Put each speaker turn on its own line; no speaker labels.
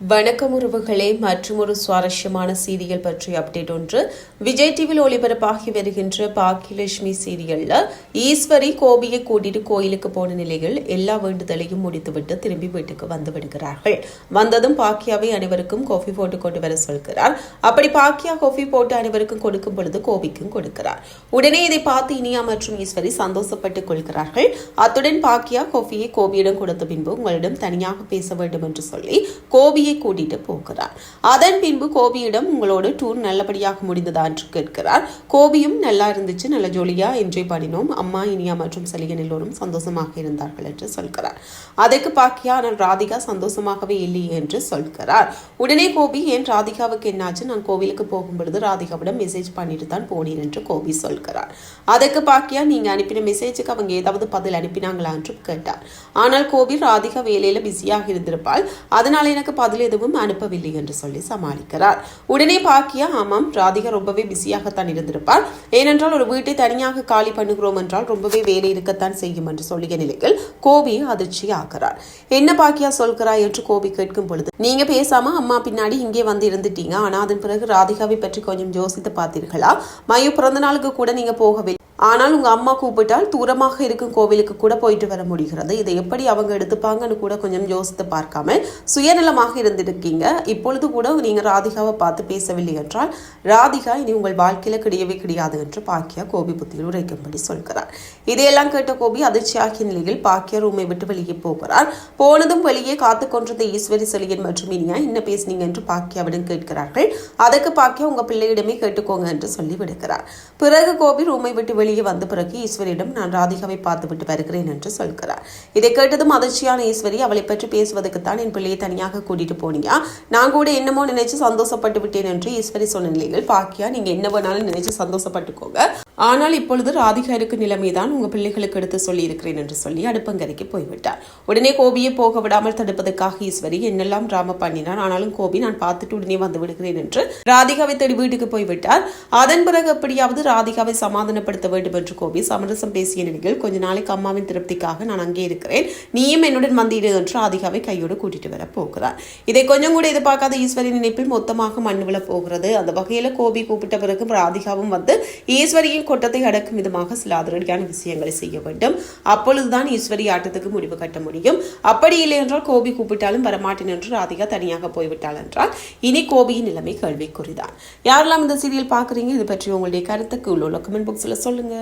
வணக்கம் உறவுகளே மற்றும் ஒரு சுவாரஸ்யமான சீரியல் பற்றிய அப்டேட் ஒன்று. விஜய் டிவியில் ஒளிபரப்பாகி வருகின்ற பாக்கியலட்சுமி சீரியல்ல ஈஸ்வரி கோபியை கூட்டிட்டு கோயிலுக்கு போன நிலையில் எல்லா வேண்டுதலையும் முடித்துவிட்டு திரும்பி வீட்டுக்கு வந்து விடுகிறார்கள். வந்ததும் பாக்கியாவை அனைவருக்கும் காஃபி போட்டு கொண்டு வர சொல்கிறார். அப்படி பாக்கியா காஃபி போட்டு அனைவருக்கும் கொடுக்கும் பொழுது கோபிக்கும் கொடுக்கிறார். உடனே இதை பார்த்து இனியா மற்றும் ஈஸ்வரி சந்தோஷப்பட்டுக் கொள்கிறார்கள். அத்துடன் பாக்கியா கோஃபியை கோபியிடம் கொடுத்த பின்பு உங்களிடம் தனியாக பேச வேண்டும் என்று சொல்லி கோபி கோபியை கூட்டிட்டு போகிறார். அதன் பின்பு கோபியிடம் உங்களோட டூர் நல்லபடியாக முடிந்ததா என்று கேட்கிறார். கோபியும் நல்லா இருந்துச்சு நல்ல ஜோலியா என்ஜாய் பண்ணினோம். அம்மா இனியா மற்றும் சலிகன் எல்லோரும் சந்தோஷமாக இருந்தார்கள் என்று சொல்கிறார். அதற்கு பாக்கியா ஆனால் ராதிகா சந்தோஷமாகவே இல்லையே என்று சொல்கிறார். உடனே கோபி ஏன் ராதிகாவுக்கு என்னாச்சு? நான் கோவிலுக்கு போகும் பொழுது ராதிகாவிடம் மெசேஜ் பண்ணிட்டு தான் போனேன் என்று கோபி சொல்கிறார். அதற்கு பாக்கியா நீங்க அனுப்பின மெசேஜுக்கு அவங்க ஏதாவது பதில் அனுப்பினாங்களா என்று கேட்டார். ஆனால் கோபி ராதிகா வேலையில பிஸியாக இருந்திருப்பாள். அதனால் எனக்கு பதில் பதில் எதுவும் அனுப்பவில்லை என்று சொல்லி சமாளிக்கிறார். உடனே பாக்கியா ஆமாம் ராதிகா ரொம்பவே பிஸியாகத்தான் இருந்திருப்பார் ஏனென்றால் ஒரு வீட்டை தனியாக காலி பண்ணுகிறோம் என்றால் ரொம்பவே வேலை இருக்கத்தான் செய்யும் என்று சொல்லிய நிலையில் கோபி அதிர்ச்சி ஆகிறார் என்ன பாக்கியா சொல்கிறாய்? என்று கோபி கேட்கும் பொழுது நீங்க பேசாம அம்மா பின்னாடி இங்கே வந்து இருந்துட்டீங்க. ஆனா அதன் பிறகு ராதிகாவை பற்றி கொஞ்சம் யோசித்து பார்த்தீர்களா? மயு பிறந்த நாளுக்கு கூட நீங்க போகவில்லை ஆனால் உங்கள் அம்மா கூப்பிட்டால் தூரமாக இருக்கும் கோவிலுக்கு கூட போயிட்டு வர முடிகிறது. இதை எப்படி அவங்க எடுத்துப்பாங்கன்னு கூட கொஞ்சம் யோசித்து பார்க்காம சுயநலமாக இருந்திருக்கீங்க. இப்பொழுது கூட நீங்கள் ராதிகாவை பார்த்து பேசவில்லை என்றால் ராதிகா இனி உங்கள் வாழ்க்கையில் கிடையவே கிடையாது என்று பாக்கியா கோபி புத்தியில் உரைக்கும்படி சொல்கிறார். இதையெல்லாம் கேட்ட கோபி அதிர்ச்சியாகிய நிலையில் பாக்கியா ரூமை விட்டு வெளியே போகிறார். போனதும் வெளியே காத்து கொண்டிருந்த ஈஸ்வரி செலியன் மற்றும் இனியா என்ன பேசினீங்க? என்று பாக்கியாவிடம் கேட்கிறார்கள். அதற்கு பாக்கியா உங்கள் பிள்ளையிடமே கேட்டுக்கோங்க என்று சொல்லி விடுகிறார். பிறகு கோபி ரூமை விட்டு வெளியே வந்த பிறகு ஈஸ்வரியிடம் நான் ராதிகாவை பார்த்துவிட்டு வருகிறேன் என்று சொல்கிறார். இதை கேட்டதும் அதிர்ச்சியான ஈஸ்வரி அவளை பற்றி பேசுவதற்குத்தான் என் பிள்ளையை தனியாக கூட்டிட்டு போனியா நான் கூட என்னமோ நினைச்சு சந்தோஷப்பட்டு விட்டேன் என்று ஈஸ்வரி சொன்ன நிலையில் பாக்கியா நீங்க என்ன வேணாலும் நினைச்சு சந்தோஷப்பட்டுக்கோங்க. ஆனால் இப்பொழுது ராதிகா இருக்கும் நிலைமைதான் உங்கள் பிள்ளைகளுக்கு எடுத்து சொல்லி இருக்கிறேன் என்று சொல்லி அடுப்பங்கரைக்கு போய்விட்டார். உடனே கோபியை போக விடாமல் தடுப்பதற்காக ஈஸ்வரி என்னெல்லாம் டிராமா பண்ணினார் ஆனாலும் கோபி நான் பார்த்துட்டு உடனே வந்து விடுகிறேன் என்று ராதிகாவை தேடி வீட்டுக்கு போய்விட்டார். அதன் பிறகு எப்படியாவது ராதிகாவை சமாதானப்படுத்த வேண்டும் என்று கோபி சமரசம் பேசிய நிலையில் கொஞ்ச நாளைக்கு அம்மாவின் திருப்திக்காக நான் அங்கே இருக்கிறேன். நீயும் என்னுடன் வந்தீடு என்று ராதிகாவை கையோடு கூட்டிட்டு வர போகிறார். இதை கொஞ்சம் கூட எதிர்பார்க்காத ஈஸ்வரி நினைப்பில் மொத்தமாக மண் விழ போகிறது. அந்த வகையில் கோபி கூப்பிட்ட பிறகு ராதிகாவும் வந்து ஈஸ்வரியின் கோட்டத்தை அடக்கும் விதமாக சில அதிரடியான விஷயங்களை செய்ய வேண்டும். அப்பொழுதுதான் ஈஸ்வரி ஆட்டத்துக்கு முடிவு கட்ட முடியும். அப்படி இல்லை என்றால் கோபி கூப்பிட்டாலும் வரமாட்டேன் என்று ராதிகா தனியாக போய்விட்டாள் என்றால் இனி கோபியின் நிலைமை கேள்விக்குறிதான். யாரெல்லாம் இந்த சீரியல் பார்க்குறீங்க? இது பற்றி உங்களுடைய கருத்துக்கு உள்ள கமெண்ட் பாக்ஸில் சொல்லுங்க.